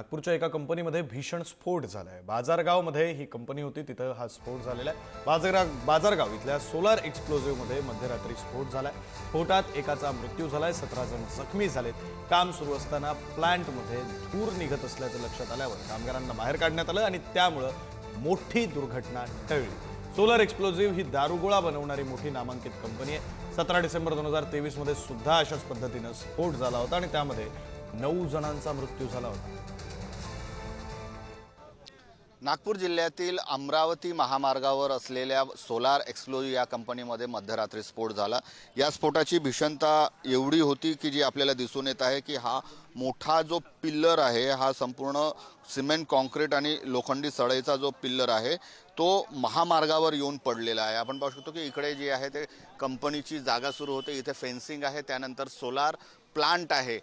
नागपूरच्या एका कंपनीमध्ये भीषण स्फोट झाला आहे बाजारगावमध्ये ही कंपनी होती तिथं हा स्फोट झालेला आहे. बाजारा बाजारगाव इथल्या सोलार एक्सप्लोजिव्हमध्ये मध्यरात्री स्फोट झाला आहे स्फोटात एकाचा मृत्यू झाला आहे सतरा जण जखमी झालेत. काम सुरू असताना प्लांटमध्ये धूर निघत असल्याचं लक्षात आल्यावर कामगारांना बाहेर काढण्यात आलं आणि त्यामुळं मोठी दुर्घटना टळली. सोलर एक्सप्लोजिव्ह ही दारुगोळा बनवणारी मोठी नामांकित कंपनी आहे. सतरा डिसेंबर दोन हजार तेवीसमध्ये सुद्धा अशाच पद्धतीनं स्फोट झाला होता आणि त्यामध्ये नऊ जणांचा मृत्यू झाला होता. नागपूर जिल्ह्यातील अमरावती महामार्गावर असलेल्या सोलार एक्सप्लोज या कंपनीमध्ये मध्यरात्री स्फोट झाला. या स्फोटाची भीषणता एवढी होती की जी आपल्याला दिसून येत आहे की हा मोठा जो पिल्लर आहे हा संपूर्ण सिमेंट कॉन्क्रीट आणि लोखंडी सळईचा जो पिल्लर आहे तो महामार्गावर येऊन पडलेला आहे. आपण पाहू शकतो की इकडे जी आहे ते कंपनीची जागा सुरू होते. इथे फेन्सिंग आहे. त्यानंतर सोलार प्लांट आहे.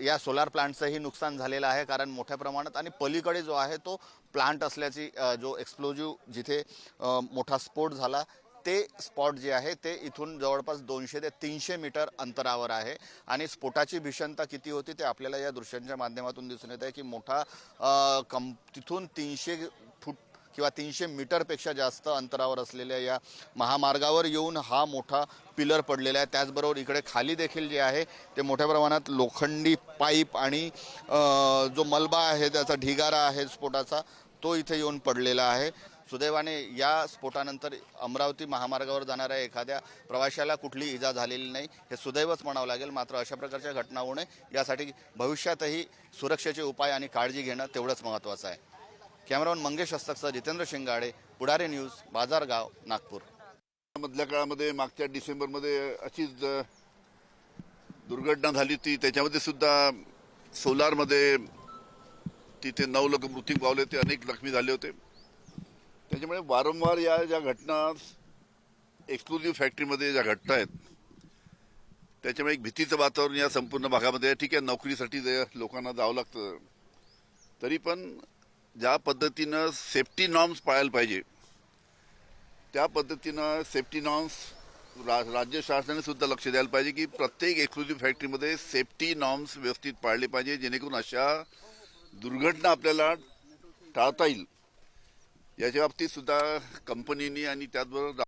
या सोलार प्लांटचंही नुकसान झालेलं आहे कारण मोठ्या प्रमाणात आणि पलीकडे जो आहे तो प्लांट असल्याची जो एक्सप्लोजिव्ह जिथे मोठा स्फोट झाला ते स्पॉट जे आहे ते इथून जवळपास दोनशे ते तीनशे मीटर अंतरावर आहे. आणि स्फोटाची भीषणता किती होती ते आपल्याला या दृश्यांच्या माध्यमातून दिसून येत आहे की मोठा कम तिथून तीनशे किंवा तीनशे मीटरपेक्षा जास्त अंतरावर असलेल्या या महामार्गावर येऊन हा मोठा पिलर पडलेला आहे. त्याचबरोबर इकडे खाली देखील जे आहे ते मोठ्या प्रमाणात लोखंडी पाईप आणि जो मलबा आहे त्याचा ढिगारा आहे स्फोटाचा तो इथे येऊन पडलेला आहे. सुदैवाने या स्फोटानंतर अमरावती महामार्गावर जाणाऱ्या एखाद्या प्रवाशाला कुठली इजा झालेली नाही. हे सुदैवच म्हणावं लागेल. मात्र अशा प्रकारच्या घटना होऊ नये. यासाठी भविष्यातही सुरक्षेचे उपाय आणि काळजी घेणं तेवढंच महत्त्वाचं आहे. कॅमेरामन मंगेश हस्तकसह जितेंद्र शिंगाडे पुढारे न्यूज बाजारगाव नागपूर. मधल्या काळामध्ये मागच्या डिसेंबरमध्ये अशीच दुर्घटना झाली होती त्याच्यामध्ये सुद्धा सोलारमध्ये तिथे नऊ लोक मृत्यू पावले होते अनेक जखमी झाले होते. त्याच्यामुळे वारंवार या ज्या घटना एक्सक्लुझिव्ह फॅक्टरीमध्ये ज्या घटना आहेत त्याच्यामुळे एक भीतीचं वातावरण या संपूर्ण भागामध्ये ठीक आहे नोकरीसाठी जे लोकांना जावं लागतं तरी पण ज्या पद्धतीनं सेफ्टी नॉर्म्स पाळायला पाहिजे त्या पद्धतीनं सेफ्टी नॉर्म्स रा राज्य शासनाने सुद्धा लक्ष द्यायला पाहिजे की प्रत्येक एक्सक्लुझिव्ह फॅक्टरीमध्ये सेफ्टी नॉर्म्स व्यवस्थित पाळले पाहिजे जेणेकरून अशा दुर्घटना आपल्याला टाळता येईल. याच्या बाबतीत सुद्धा कंपनीनी आणि त्याचबरोबर